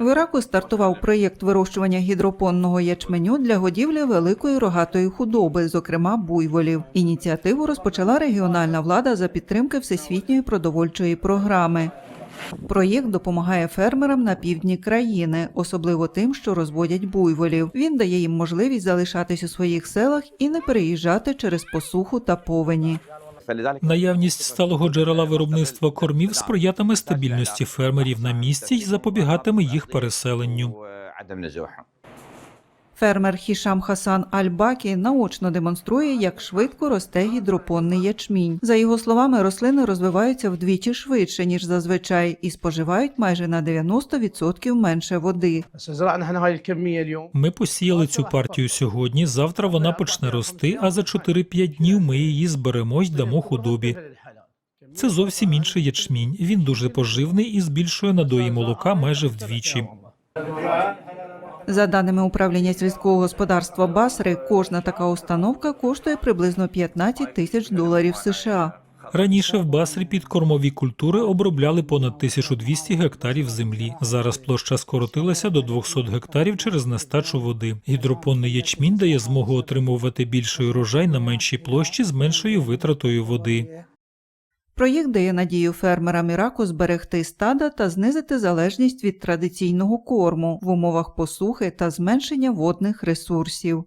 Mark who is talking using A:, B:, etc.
A: В Іраку стартував проєкт вирощування гідропонного ячменю для годівлі великої рогатої худоби, зокрема буйволів. Ініціативу розпочала регіональна влада за підтримки Всесвітньої продовольчої програми. Проєкт допомагає фермерам на півдні країни, особливо тим, що розводять буйволів. Він дає їм можливість залишатись у своїх селах і не переїжджати через посуху та повені.
B: Наявність сталого джерела виробництва кормів сприятиме стабільності фермерів на місці й запобігатиме їх переселенню.
A: Фермер Хішам Хасан Аль-Бакі наочно демонструє, як швидко росте гідропонний ячмінь. За його словами, рослини розвиваються вдвічі швидше ніж зазвичай, і споживають майже на 90% менше води.
B: Ми посіяли цю партію сьогодні. Завтра вона почне рости. А за 4-5 днів ми її зберемо й дамо худобі. Це зовсім інший ячмінь. Він дуже поживний і збільшує надої молока майже вдвічі.
A: За даними управління сільського господарства Басри, кожна така установка коштує приблизно 15 тисяч доларів США.
B: Раніше в Басрі під кормові культури обробляли понад 1200 гектарів землі. Зараз площа скоротилася до 200 гектарів через нестачу води. Гідропонний ячмінь дає змогу отримувати більший урожай на меншій площі з меншою витратою води.
A: Проєкт дає надію фермерам Іраку зберегти стада та знизити залежність від традиційного корму в умовах посухи та зменшення водних ресурсів.